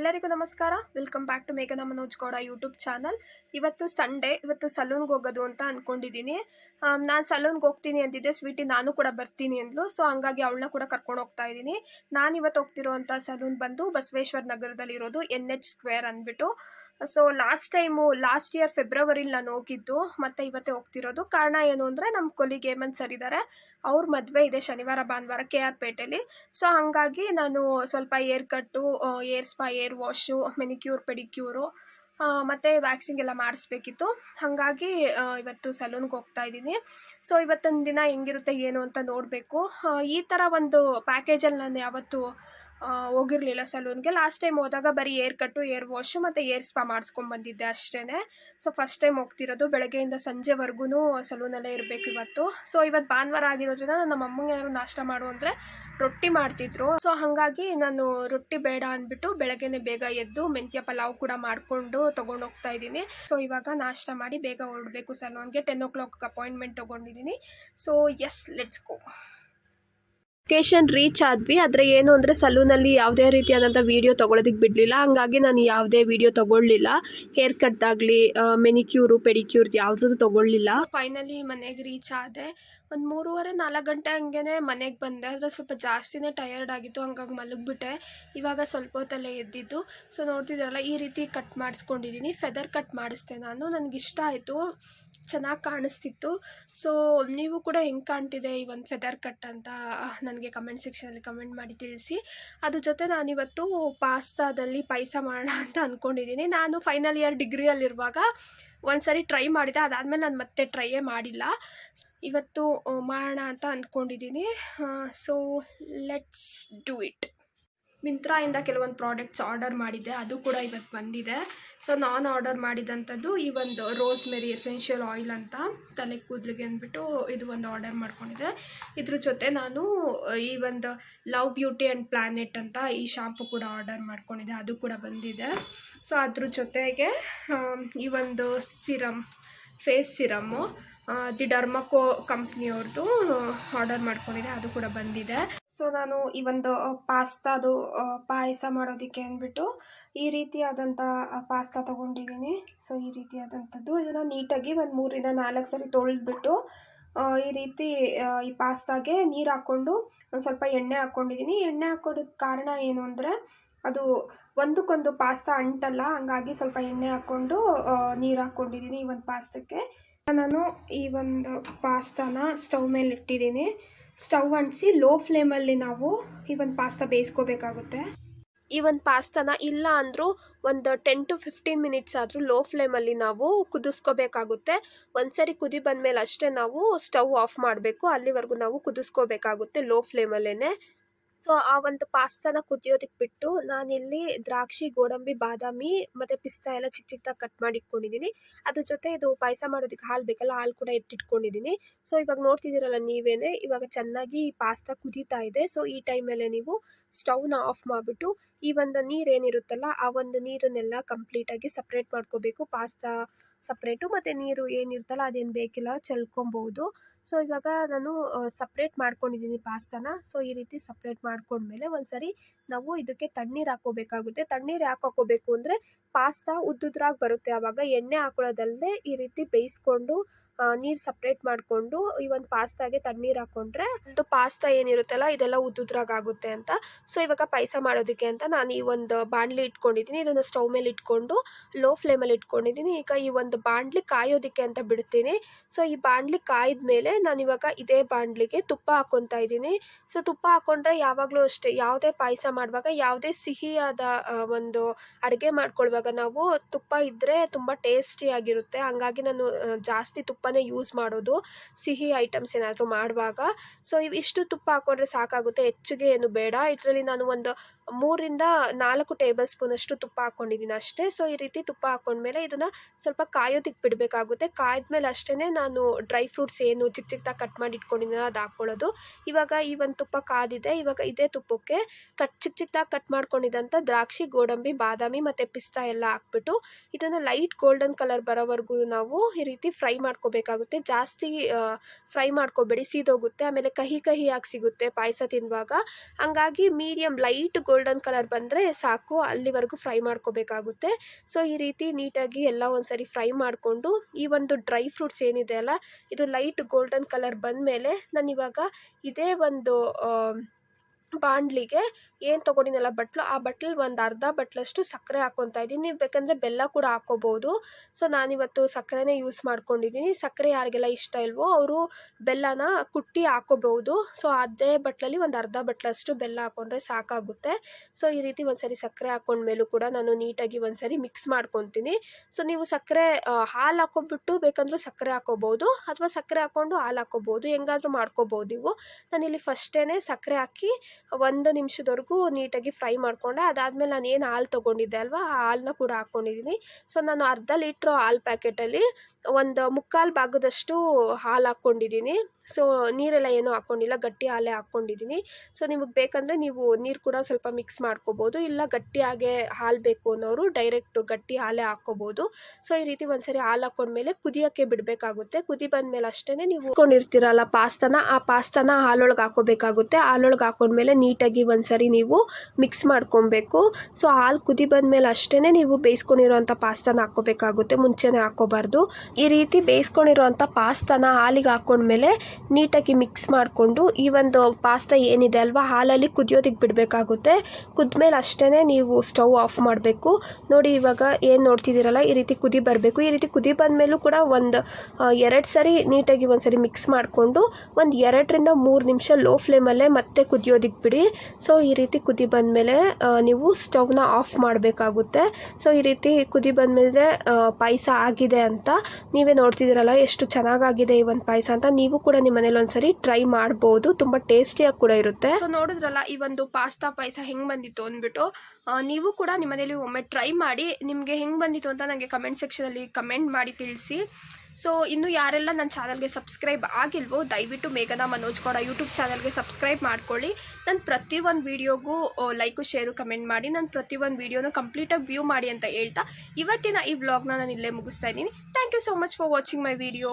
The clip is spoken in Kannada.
ಎಲ್ಲರಿಗೂ ನಮಸ್ಕಾರ. ವೆಲ್ಕಮ್ ಬ್ಯಾಕ್ ಟು ಮೇಘನಾ ಮನೋಜ್ ಗೌಡ ಯೂಟ್ಯೂಬ್ ಚಾನಲ್ ಇವತ್ತು ಸಂಡೇ ಇವತ್ತು ಸಲೂನ್ಗೆ ಹೋಗೋದು ಅಂತ ಅಂದ್ಕೊಂಡಿದ್ದೀನಿ ನಾನು ಸಲೂನ್ಗೆ ಹೋಗ್ತೀನಿ ಅಂದಿದ್ದೆ ಸ್ವೀಟಿ ನಾನು ಕೂಡ ಬರ್ತೀನಿ ಅಂದ್ಲು. ಸೊ ಹಂಗಾಗಿ ಅವಳನ್ನ ಕೂಡ ಕರ್ಕೊಂಡು ಹೋಗ್ತಾ ಇದ್ದೀನಿ. ನಾನು ಇವತ್ತು ಹೋಗ್ತಿರೋಂಥ ಸಲೂನ್ ಬಂದು ಬಸವೇಶ್ವರ ನಗರದಲ್ಲಿ ಇರೋದು ಎನ್ ಎಚ್ ಸ್ಕ್ವೇರ್ ಅಂದ್ಬಿಟ್ಟು. So last time last year ಫೆಬ್ರವರಿಲಿ ನಾನು ಹೋಗಿದ್ದು, ಮತ್ತೆ ಇವತ್ತೇ ಹೋಗ್ತಿರೋದು. ಕಾರಣ ಏನು ಅಂದರೆ ನಮ್ಮ ಕೊಲಿಗೆ ಹೇಮಂತ್ ಸರ್ ಇದ್ದಾರೆ ಅವ್ರ ಮದುವೆ ಇದೆ ಶನಿವಾರ, ಭಾನುವಾರ ಕೆ ಆರ್ ಪೇಟೆಲಿ. ಸೊ ಹಾಗಾಗಿ ನಾನು ಸ್ವಲ್ಪ haircut hair spa, hair wash, manicure, pedicure ಮತ್ತು ವ್ಯಾಕ್ಸಿಂಗ್ ಎಲ್ಲ ಮಾಡಿಸ್ಬೇಕಿತ್ತು. ಹಾಗಾಗಿ ಇವತ್ತು ಸಲೂನ್ಗೆ ಹೋಗ್ತಾ ಇದ್ದೀನಿ. ಸೊ ಇವತ್ತೊಂದು ದಿನ ಹೆಂಗಿರುತ್ತೆ, ಏನು ಅಂತ ನೋಡಬೇಕು. ಈ ಥರ ಒಂದು ಪ್ಯಾಕೇಜಲ್ಲಿ ನಾನು ಯಾವತ್ತು ಹೋಗಿರಲಿಲ್ಲ ಸಲೂನ್ಗೆ. ಲಾಸ್ಟ್ ಟೈಮ್ ಹೋದಾಗ ಬರೀ ಏರ್ ಕಟ್ಟು ಏರ್ ವಾಶು ಮತ್ತು ಏರ್ ಸ್ಪಾ ಮಾಡಿಸ್ಕೊಂಡ್ಬಂದಿದ್ದೆ ಅಷ್ಟೇ ಸೊ ಫಸ್ಟ್ ಟೈಮ್ ಹೋಗ್ತಿರೋದು ಬೆಳಗ್ಗೆಯಿಂದ ಸಂಜೆವರೆಗೂ ಸಲೂನಲ್ಲೇ ಇರಬೇಕು ಇವತ್ತು. ಸೊ ಇವತ್ತು ಭಾನುವಾರ ಆಗಿರೋದ್ರಿಂದ ನಮ್ಮ ಅಮ್ಮಂಗೆ ಏನಾದ್ರು ನಾಷ್ಟ ಮಾಡು ಅಂದರೆ ರೊಟ್ಟಿ ಮಾಡ್ತಿದ್ರು. ಸೊ ಹಾಗಾಗಿ ನಾನು ರೊಟ್ಟಿ ಬೇಡ ಅಂದ್ಬಿಟ್ಟು ಬೆಳಗ್ಗೆನೆ ಬೇಗ ಎದ್ದು ಮೆಂತ್ಯ ಪಲಾವ್ ಕೂಡ ಮಾಡಿಕೊಂಡು ತೊಗೊಂಡು ಹೋಗ್ತಾ ಇದ್ದೀನಿ. ಸೊ ಇವಾಗ ನಾಷ್ಟ ಮಾಡಿ ಬೇಗ ಹೊರಡಬೇಕು ಸಲೂನ್ಗೆ. ಟೆನ್ ಓ ಕ್ಲಾಕ್ ಅಪಾಯಿಂಟ್ಮೆಂಟ್ ತೊಗೊಂಡಿದ್ದೀನಿ. So yes let's go location reach ಆದ್ವಿ. ಆದರೆ ಏನು ಅಂದರೆ ಸಲೂನಲ್ಲಿ ಯಾವುದೇ ರೀತಿಯಾದಂಥ ವೀಡಿಯೋ ತೊಗೊಳೋದಕ್ಕೆ ಬಿಡಲಿಲ್ಲ. ಹಂಗಾಗಿ ನಾನು ಯಾವುದೇ ವೀಡಿಯೋ ತೊಗೊಳ್ಳಿಲ್ಲ. ಹೇರ್ ಕಟ್ದಾಗಲಿ ಮೆನಿಕ್ಯೂರು ಪೆಡಿಕ್ಯೂರ್ ಯಾವುದ್ರದ್ದು ತೊಗೊಳ್ಳಿಲ್ಲ. ಫೈನಲಿ ಮನೆಗೆ ರೀಚ್ ಆದೆ. ಒಂದು ಮೂರುವರೆ, ನಾಲ್ಕು ಗಂಟೆ ಹಂಗೆ ಮನೆಗೆ ಬಂದೆ. ಆದರೆ ಸ್ವಲ್ಪ ಜಾಸ್ತಿನೇ ಟಯರ್ಡ್ ಆಗಿತ್ತು. ಹಂಗಾಗಿ ಮಲಗಿಬಿಟ್ಟೆ. ಇವಾಗ ಸ್ವಲ್ಪ ಹೊತ್ತಲ್ಲೇ ಎದ್ದಿದ್ದು. ಸೊ ನೋಡ್ತಿದ್ದೀರಲ್ಲ, ಈ ರೀತಿ ಕಟ್ ಮಾಡಿಸ್ಕೊಂಡಿದ್ದೀನಿ. ಫೆದರ್ ಕಟ್ ಮಾಡಿಸ್ದೆ ನಾನು. ನನಗಿಷ್ಟ ಆಯಿತು. ಚೆನ್ನಾಗಿ ಕಾಣಿಸ್ತಿತ್ತು. ಸೊ ನೀವು ಕೂಡ ಹೆಂಗೆ ಕಾಣ್ತಿದೆ ಈ ಒಂದು ಫೆದರ್ ಕಟ್ ಅಂತ ನನಗೆ ಕಮೆಂಟ್ ಸೆಕ್ಷನಲ್ಲಿ ಕಮೆಂಟ್ ಮಾಡಿ ತಿಳಿಸಿ. ಅದ್ರ ಜೊತೆ ನಾನಿವತ್ತು ಪಾಸ್ತಾದಲ್ಲಿ ಪಾಯಸ ಮಾಡೋಣ ಅಂತ ಅಂದ್ಕೊಂಡಿದ್ದೀನಿ ನಾನು ಫೈನಲ್ ಇಯರ್ ಡಿಗ್ರಿಯಲ್ಲಿರುವಾಗ ಒಂದು ಸರಿ ಟ್ರೈ ಮಾಡಿದೆ. ಅದಾದಮೇಲೆ ನಾನು ಮತ್ತೆ ಟ್ರೈಯೇ ಮಾಡಿಲ್ಲ. ಇವತ್ತು ಮಾಡೋಣ ಅಂತ ಅಂದ್ಕೊಂಡಿದ್ದೀನಿ ಸೊ ಲೆಟ್ಸ್ ಡೂ ಇಟ್ ಮಿಂತ್ರಾಯಿಂದ ಕೆಲವೊಂದು ಪ್ರಾಡಕ್ಟ್ಸ್ ಆರ್ಡರ್ ಮಾಡಿದ್ದೆ, ಅದು ಕೂಡ ಇವತ್ತು ಬಂದಿದೆ. ಸೊ ನಾನು ಆರ್ಡರ್ ಮಾಡಿದಂಥದ್ದು ಈ ಒಂದು ರೋಸ್ ಮೆರಿ ಎಸೆನ್ಷಿಯಲ್ ಆಯಿಲ್ ಅಂತ ತಲೆ ಕೂದಲಿಗೆ ಅಂದ್ಬಿಟ್ಟು ಇದು ಒಂದು ಆರ್ಡರ್ ಮಾಡ್ಕೊಂಡಿದ್ದೆ. ಇದ್ರ ಜೊತೆ ನಾನು ಈ ಒಂದು ಲವ್ ಬ್ಯೂಟಿ ಆ್ಯಂಡ್ ಪ್ಲ್ಯಾನೆಟ್ ಅಂತ ಈ ಶಾಂಪು ಕೂಡ ಆರ್ಡರ್ ಮಾಡ್ಕೊಂಡಿದ್ದೆ, ಅದು ಕೂಡ ಬಂದಿದೆ. ಸೊ ಅದ್ರ ಜೊತೆಗೆ ಈ ಒಂದು serum, face serum the Derma Co ಕಂಪ್ನಿಯವ್ರದ್ದು order ಮಾಡ್ಕೊಂಡಿದ್ದೆ, ಅದು ಕೂಡ ಬಂದಿದೆ. ಸೊ ನಾನು ಈ ಒಂದು ಪಾಸ್ತಾದು ಪಾಯಸ ಮಾಡೋದಕ್ಕೆ ಅಂದ್ಬಿಟ್ಟು ಈ ರೀತಿಯಾದಂಥ ಪಾಸ್ತಾ ತೊಗೊಂಡಿದ್ದೀನಿ. ಸೊ ಈ ರೀತಿಯಾದಂಥದ್ದು. ಇದನ್ನು ನೀಟಾಗಿ ಒಂದು ಮೂರಿಂದ ನಾಲ್ಕು ಸರಿ ತೊಳೆದ್ಬಿಟ್ಟು ಈ ರೀತಿ ಈ ಪಾಸ್ತಾಗೆ ನೀರು ಹಾಕ್ಕೊಂಡು ಒಂದು ಸ್ವಲ್ಪ ಎಣ್ಣೆ ಹಾಕ್ಕೊಂಡಿದ್ದೀನಿ ಎಣ್ಣೆ ಹಾಕೋದಕ್ಕೆ ಕಾರಣ ಏನು ಅಂದರೆ, ಅದು ಒಂದಕ್ಕೊಂದು ಪಾಸ್ತಾ ಅಂಟಲ್ಲ, ಹಂಗಾಗಿ ಸ್ವಲ್ಪ ಎಣ್ಣೆ ಹಾಕ್ಕೊಂಡು ನೀರು ಹಾಕ್ಕೊಂಡಿದ್ದೀನಿ ಈ ಒಂದು ಪಾಸ್ತಕ್ಕೆ. ನಾನು ಈ ಒಂದು ಪಾಸ್ತಾನ ಸ್ಟವ್ ಮೇಲೆ ಇಟ್ಟಿದ್ದೀನಿ. ಸ್ಟವ್ ಅಂಟಿಸಿ ಲೋ ಫ್ಲೇಮಲ್ಲಿ ನಾವು ಈ ಒಂದು ಪಾಸ್ತಾ ಬೇಯಿಸ್ಕೋಬೇಕಾಗುತ್ತೆ. ಈ ಒಂದು ಪಾಸ್ತಾನ ಇಲ್ಲ ಅಂದರೂ ಒಂದು ಟೆನ್ ಟು ಫಿಫ್ಟೀನ್ ಮಿನಿಟ್ಸ್ ಆದರೂ ಲೋ ಫ್ಲೇಮಲ್ಲಿ ನಾವು ಕುದಿಸ್ಕೋಬೇಕಾಗುತ್ತೆ. ಒಂದ್ಸರಿ ಕುದಿ ಬಂದಮೇಲೆ ಅಷ್ಟೇ ನಾವು ಸ್ಟವ್ ಆಫ್ ಮಾಡಬೇಕು. ಅಲ್ಲಿವರೆಗೂ ನಾವು ಕುದಿಸ್ಕೋಬೇಕಾಗುತ್ತೆ ಲೋ ಫ್ಲೇಮಲ್ಲೇ ಸೊ ಆ ಒಂದು ಪಾಸ್ತಾನ ಕುದಿಯೋದಕ್ಕೆ ಬಿಟ್ಟು ನಾನಿಲ್ಲಿ ದ್ರಾಕ್ಷಿ, ಗೋಡಂಬಿ, ಬಾದಾಮಿ ಮತ್ತು ಪಿಸ್ತಾ ಎಲ್ಲ ಚಿಕ್ಕ ಚಿಕ್ಕದಾಗಿ ಕಟ್ ಮಾಡಿ ಇಟ್ಕೊಂಡಿದ್ದೀನಿ ಅದ್ರ ಜೊತೆ ಇದು ಪಾಯಸ ಮಾಡೋದಕ್ಕೆ ಹಾಲು ಬೇಕಲ್ಲ, ಹಾಲು ಕೂಡ ಎತ್ತಿಟ್ಕೊಂಡಿದ್ದೀನಿ ಸೊ ಇವಾಗ ನೋಡ್ತಿದ್ದೀರಲ್ಲ ನೀವೇನೆ, ಇವಾಗ ಚೆನ್ನಾಗಿ ಪಾಸ್ತಾ ಕುದೀತಾ ಇದೆ. ಸೊ ಈ ಟೈಮಲ್ಲಿ ನೀವು ಸ್ಟವ್ನ ಆಫ್ ಮಾಡಿಬಿಟ್ಟು ಈ ಒಂದು ನೀರು ಏನಿರುತ್ತಲ್ಲ, ಆ ಒಂದು ನೀರನ್ನೆಲ್ಲ ಕಂಪ್ಲೀಟಾಗಿ ಸಪ್ರೇಟ್ ಮಾಡ್ಕೋಬೇಕು ಪಾಸ್ತಾ ಸಪ್ರೇಟು ಮತ್ತು ನೀರು ಏನಿರುತ್ತಲ್ಲ ಅದೇನು ಬೇಕಿಲ್ಲ ಚೆಲ್ಕೊಬೋದು. ಸೊ ಇವಾಗ ನಾನು ಸಪ್ರೇಟ್ ಮಾಡ್ಕೊಂಡಿದ್ದೀನಿ ಪಾಸ್ತಾನ. ಸೊ ಈ ರೀತಿ ಸಪ್ರೇಟ್ ಮಾಡ್ಕೊಂಡ್ಮೇಲೆ ಒಂದ್ಸರಿ ನಾವು ಇದಕ್ಕೆ ತಣ್ಣೀರು ಹಾಕೋಬೇಕಾಗುತ್ತೆ ತಣ್ಣೀರು ಯಾಕೆ ಹಾಕೋಬೇಕು ಅಂದರೆ ಪಾಸ್ತಾ ಉದ್ದುದ್ರಾಗಿ ಬರುತ್ತೆ. ಆವಾಗ ಎಣ್ಣೆ ಹಾಕೊಳ್ಳೋದಲ್ಲದೆ ಈ ರೀತಿ ಬೇಯಿಸ್ಕೊಂಡು ನೀರು ಸಪ್ರೇಟ್ ಮಾಡಿಕೊಂಡು ಈ ಒಂದು ಪಾಸ್ತಾಗೆ ತಣ್ಣೀರು ಹಾಕ್ಕೊಂಡ್ರೆ ಒಂದು ಪಾಸ್ತಾ ಏನಿರುತ್ತಲ್ಲ ಇದೆಲ್ಲ ಉದ್ದುದ್ರಾಗಿ ಆಗುತ್ತೆ ಅಂತ. ಸೊ ಇವಾಗ ಪಾಯಸ ಮಾಡೋದಕ್ಕೆ ಅಂತ ನಾನು ಈ ಒಂದು ಬಾಣಲಿ ಇಟ್ಕೊಂಡಿದ್ದೀನಿ ಇದನ್ನು ಸ್ಟವ್ ಮೇಲೆ ಇಟ್ಕೊಂಡು, ಲೋ ಫ್ಲೇಮಲ್ಲಿ ಇಟ್ಕೊಂಡಿದ್ದೀನಿ ಈಗ ಈ ಒಂದು ಬಾಣಲಿ ಕಾಯೋದಕ್ಕೆ ಅಂತ ಬಿಡ್ತೀನಿ. ಸೊ ಈ ಬಾಣಲಿ ಕಾಯ್ದ ಮೇಲೆ ನಾನು ಇವಾಗ ಇದೇ ಬಾಣಲಿಗೆ ತುಪ್ಪ ಹಾಕ್ಕೊತಾ ಇದ್ದೀನಿ. ಸೊ ತುಪ್ಪ ಹಾಕೊಂಡ್ರೆ ಯಾವಾಗಲೂ ಅಷ್ಟೇ ಯಾವುದೇ ಪಾಯಸ ಮಾಡುವಾಗ, ಯಾವುದೇ ಸಿಹಿಯಾದ ಒಂದು ಅಡುಗೆ ಮಾಡ್ಕೊಳ್ಳುವಾಗ ನಾವು ತುಪ್ಪ ಇದ್ದರೆ ತುಂಬ ಟೇಸ್ಟಿಯಾಗಿರುತ್ತೆ ಹಾಗಾಗಿ ನಾನು ಜಾಸ್ತಿ ತುಪ್ಪನೇ ಯೂಸ್ ಮಾಡೋದು. ಸಿಹಿ ಐಟಮ್ಸ್ ಏನಾದರೂ ಮಾಡುವಾಗ. ಸೊ ಇವು ಇಷ್ಟು ತುಪ್ಪ ಹಾಕ್ಕೊಂಡ್ರೆ ಸಾಕಾಗುತ್ತೆ. ಹೆಚ್ಚಿಗೆ ಏನು ಬೇಡ. ಇದರಲ್ಲಿ ನಾನು ಒಂದು ಮೂರಿಂದ ನಾಲ್ಕು ಟೇಬಲ್ ಸ್ಪೂನಷ್ಟು ತುಪ್ಪ ಹಾಕೊಂಡಿದ್ದೀನಿ ಅಷ್ಟೇ. ಸೊ ಈ ರೀತಿ ತುಪ್ಪ ಹಾಕೊಂಡ್ಮೇಲೆ ಇದನ್ನು ಸ್ವಲ್ಪ ಕಾಯೋದಕ್ಕೆ ಬಿಡಬೇಕಾಗುತ್ತೆ ಕಾಯ್ದ್ಮೇಲೆ ಅಷ್ಟೇ ನಾನು ಡ್ರೈ ಫ್ರೂಟ್ಸ್ ಏನು ಚಿಕ್ಕ ಚಿಕ್ಕದಾಗಿ ಕಟ್ ಮಾಡಿ ಇಟ್ಕೊಂಡಿದ್ದೀನೋ ಅದು ಹಾಕ್ಕೊಳ್ಳೋದು ಇವಾಗ ಈ ಒಂದು ತುಪ್ಪ ಕಾದಿದೆ. ಇವಾಗ ಇದೇ ತುಪ್ಪಕ್ಕೆ ಕಟ್ ಚಿಕ್ಕ ಚಿಕ್ಕದಾಗಿ ಕಟ್ ಮಾಡ್ಕೊಂಡಿದ್ದಂಥ ದ್ರಾಕ್ಷಿ, ಗೋಡಂಬಿ, ಬಾದಾಮಿ ಮತ್ತು ಪಿಸ್ತಾ ಎಲ್ಲ ಹಾಕ್ಬಿಟ್ಟು ಇದನ್ನು ಲೈಟ್ ಗೋಲ್ಡನ್ ಕಲರ್ ಬರೋವರೆಗೂ ನಾವು ಈ ರೀತಿ ಫ್ರೈ ಮಾಡ್ಕೋಬೇಕಾಗುತ್ತೆ. ಜಾಸ್ತಿ ಫ್ರೈ ಮಾಡ್ಕೋಬೇಡಿ. ಸೀದೋಗುತ್ತೆ. ಆಮೇಲೆ ಕಹಿ ಕಹಿಯಾಗಿ ಸಿಗುತ್ತೆ ಪಾಯಸ ತಿನ್ನುವಾಗ. ಹಂಗಾಗಿ medium light golden golden colour ಬಂದರೆ ಸಾಕು, ಅಲ್ಲಿವರೆಗೂ ಫ್ರೈ ಮಾಡ್ಕೋಬೇಕಾಗುತ್ತೆ. ಸೊ ಈ ರೀತಿ ನೀಟಾಗಿ ಎಲ್ಲ ಒಂದ್ಸರಿ ಫ್ರೈ ಮಾಡಿಕೊಂಡು, ಈ ಒಂದು ಡ್ರೈ ಫ್ರೂಟ್ಸ್ ಏನಿದೆ ಅಲ್ಲ, ಇದು ಲೈಟ್ ಗೋಲ್ಡನ್ ಕಲರ್ ಬಂದಮೇಲೆ ನಾನು ಇವಾಗ ಇದೇ ಒಂದು ಬಾಣಲಿಗೆ ಏನು ತೊಗೊಂಡಿನಲ್ಲ ಬಟ್ಲು, ಆ ಬಟ್ಲಲ್ಲಿ ಒಂದು ಅರ್ಧ ಬಟ್ಲಷ್ಟು ಸಕ್ಕರೆ ಹಾಕ್ಕೊತಾ ಇದ್ದೀನಿ. ನೀವು ಬೇಕಂದರೆ ಬೆಲ್ಲ ಕೂಡ ಹಾಕ್ಕೋಬೋದು ಸೊ, ನಾನಿವತ್ತು ಸಕ್ಕರೆನೇ ಯೂಸ್ ಮಾಡ್ಕೊಂಡಿದ್ದೀನಿ. ಸಕ್ಕರೆ ಯಾರಿಗೆಲ್ಲ ಇಷ್ಟ ಇಲ್ವೋ ಅವರು ಬೆಲ್ಲನ ಕುಟ್ಟಿ ಹಾಕೋಬಹುದು. ಸೊ, ಅದೇ ಬಟ್ಲಲ್ಲಿ ಒಂದು ಅರ್ಧ ಬಟ್ಲಷ್ಟು ಬೆಲ್ಲ ಹಾಕ್ಕೊಂಡ್ರೆ ಸಾಕಾಗುತ್ತೆ. ಸೊ, ಈ ರೀತಿ ಒಂದ್ಸರಿ ಸಕ್ಕರೆ ಹಾಕ್ಕೊಂಡ್ಮೇಲೂ ಕೂಡ ನಾನು ನೀಟಾಗಿ ಒಂದ್ಸರಿ ಮಿಕ್ಸ್ ಮಾಡ್ಕೊತೀನಿ. ಸೊ, ನೀವು ಸಕ್ಕರೆ ಹಾಲು ಹಾಕ್ಕೊಬಿಟ್ಟು ಬೇಕಂದ್ರೂ ಸಕ್ಕರೆ ಹಾಕ್ಕೋಬೋದು ಅಥವಾ ಸಕ್ಕರೆ ಹಾಕ್ಕೊಂಡು ಹಾಲು ಹಾಕ್ಕೋಬೋದು ಹೆಂಗಾದ್ರೂ ಮಾಡ್ಕೋಬಹುದು ನೀವು. ನಾನಿಲ್ಲಿ ಫಸ್ಟೇ ಸಕ್ಕರೆ ಹಾಕಿ ಒಂದು ನಿಮಿಷದವರೆಗೂ ನೀಟಾಗಿ ಫ್ರೈ ಮಾಡಿಕೊಂಡೆ. ಅದಾದಮೇಲೆ ನಾನು ಏನು ಹಾಲು ತೊಗೊಂಡಿದ್ದೆ ಅಲ್ವಾ? ಆ ಹಾಲನ್ನ ಕೂಡ ಹಾಕ್ಕೊಂಡಿದ್ದೀನಿ ಸೊ ನಾನು ಅರ್ಧ ಲೀಟ್ರು ಹಾಲು ಪ್ಯಾಕೆಟಲ್ಲಿ ಒಂದು ಮುಕ್ಕಾಲು ಭಾಗದಷ್ಟು ಹಾಲು ಹಾಕ್ಕೊಂಡಿದ್ದೀನಿ. ಸೊ ನೀರೆಲ್ಲ ಏನೂ ಹಾಕ್ಕೊಂಡಿಲ್ಲ, ಗಟ್ಟಿ ಹಾಲೇ ಹಾಕ್ಕೊಂಡಿದ್ದೀನಿ. ಸೊ ನಿಮಗೆ ಬೇಕಂದರೆ ನೀವು ನೀರು ಕೂಡ ಸ್ವಲ್ಪ ಮಿಕ್ಸ್ ಮಾಡ್ಕೋಬೋದು. ಇಲ್ಲ ಗಟ್ಟಿಯಾಗೆ ಹಾಲು ಬೇಕು ಅನ್ನೋರು ಡೈರೆಕ್ಟು ಗಟ್ಟಿ ಹಾಲೇ ಹಾಕ್ಕೋಬೋದು. ಸೊ ಈ ರೀತಿ ಒಂದ್ಸರಿ ಹಾಲು ಹಾಕ್ಕೊಂಡ್ಮೇಲೆ ಕುದಿಯೋಕ್ಕೆ ಬಿಡಬೇಕಾಗುತ್ತೆ. ಕುದಿ ಬಂದಮೇಲೆ ಅಷ್ಟೇ ನೀವು ಇಸ್ಕೊಂಡಿರ್ತೀರಲ್ಲ ಪಾಸ್ತಾನ, ಆ ಪಾಸ್ತಾನ ಹಾಲೊಳಗೆ ಹಾಕೋಬೇಕಾಗುತ್ತೆ ಹಾಲೊಳಗೆ ಹಾಕೊಂಡ್ಮೇಲೆ ನೀಟಾಗಿ ಒಂದ್ಸರಿ ನೀವು ಮಿಕ್ಸ್ ಮಾಡ್ಕೊಬೇಕು. ಸೊ ಹಾಲು ಕುದಿ ಬಂದಮೇಲೆ ಅಷ್ಟೇ ನೀವು ಬೇಯಿಸ್ಕೊಂಡಿರೋಂಥ ಪಾಸ್ತಾನ ಹಾಕ್ಕೋಬೇಕಾಗುತ್ತೆ. ಮುಂಚೆನೇ ಹಾಕ್ಕೋಬಾರ್ದು. ಈ ರೀತಿ ಬೇಯಿಸ್ಕೊಂಡಿರುವಂಥ ಪಾಸ್ತಾನ ಹಾಲಿಗೆ ಹಾಕ್ಕೊಂಡ್ಮೇಲೆ ನೀಟಾಗಿ ಮಿಕ್ಸ್ ಮಾಡಿಕೊಂಡು ಈ ಒಂದು ಪಾಸ್ತಾ ಏನಿದೆ ಅಲ್ವಾ, ಹಾಲಲ್ಲಿ ಕುದಿಯೋದಕ್ಕೆ ಬಿಡಬೇಕಾಗುತ್ತೆ. ಕುದ್ಮೇಲೆ ಅಷ್ಟೇ ನೀವು ಸ್ಟವ್ ಆಫ್ ಮಾಡಬೇಕು. ನೋಡಿ ಇವಾಗ ಏನು ನೋಡ್ತಿದ್ದೀರಲ್ಲ, ಈ ರೀತಿ ಕುದಿ ಬರಬೇಕು. ಈ ರೀತಿ ಕುದಿ ಬಂದಮೇಲೂ ಕೂಡ ಒಂದು ಎರಡು ಸರಿ ನೀಟಾಗಿ ಒಂದು ಸರಿ ಮಿಕ್ಸ್ ಮಾಡಿಕೊಂಡು ಒಂದು ಎರಡರಿಂದ ಮೂರು ನಿಮಿಷ ಲೋ ಫ್ಲೇಮಲ್ಲೇ ಮತ್ತೆ ಕುದಿಯೋದಕ್ಕೆ ಬಿಡಿ. ಸೊ, ಈ ರೀತಿ ಕುದಿ ಬಂದಮೇಲೆ ನೀವು ಸ್ಟವ್ನ ಆಫ್ ಮಾಡಬೇಕಾಗುತ್ತೆ. ಸೊ, ಈ ರೀತಿ ಕುದಿ ಬಂದಮೇಲೆ ಪಾಯಸ ಆಗಿದೆ ಅಂತ ನೀವೇ ನೋಡ್ತಿದ್ದೀರಲ್ಲ ಎಷ್ಟು ಚೆನ್ನಾಗಾಗಿದೆ ಈ ಒಂದು ಪಾಯಸ ಅಂತ. ನೀವು ಕೂಡ ನಿಮ್ಮ ಮನೇಲಿ ಒಂದ್ಸರಿ ಟ್ರೈ ಮಾಡ್ಬೋದು. ತುಂಬ ಟೇಸ್ಟಿಯಾಗಿ ಕೂಡ ಇರುತ್ತೆ. ಸೊ ನೋಡಿದ್ರಲ್ಲ, ಈ ಒಂದು ಪಾಸ್ತಾ ಪಾಯಸ ಹೆಂಗೆ ಬಂದಿತ್ತು ಅಂದ್ಬಿಟ್ಟು ನೀವು ಕೂಡ ನಿಮ್ಮ ಮನೇಲಿ ಒಮ್ಮೆ ಟ್ರೈ ಮಾಡಿ, ನಿಮಗೆ ಹೆಂಗೆ ಬಂದಿತ್ತು ಅಂತ ನನಗೆ ಕಮೆಂಟ್ ಸೆಕ್ಷನಲ್ಲಿ ಕಮೆಂಟ್ ಮಾಡಿ ತಿಳಿಸಿ. ಸೊ ಇನ್ನು ಯಾರೆಲ್ಲ ನನ್ನ ಚಾನಲ್ಗೆ ಸಬ್ಸ್ಕ್ರೈಬ್ ಆಗಿಲ್ವೋ, ದಯವಿಟ್ಟು ಮೇಘನಾ ಮನೋಜ್ ಕೂಡ ಯೂಟ್ಯೂಬ್ ಚಾನಲ್ಗೆ ಸಬ್ಸ್ಕ್ರೈಬ್ ಮಾಡ್ಕೊಳ್ಳಿ. ನಾನು ಪ್ರತಿಯೊಂದು ವೀಡಿಯೋಗೂ ಲೈಕು, ಶೇರು, ಕಮೆಂಟ್ ಮಾಡಿ ನಾನು ಪ್ರತಿಯೊಂದು ವೀಡಿಯೋನ ಕಂಪ್ಲೀಟಾಗಿ ವ್ಯೂ ಮಾಡಿ ಅಂತ ಹೇಳ್ತಾ, ಇವತ್ತಿನ ಈ ವ್ಲಾಗ್ನ ನಾನು ಇಲ್ಲೇ ಮುಗಿಸ್ತಾ ಇದ್ದೀನಿ. Thank you so much for watching my video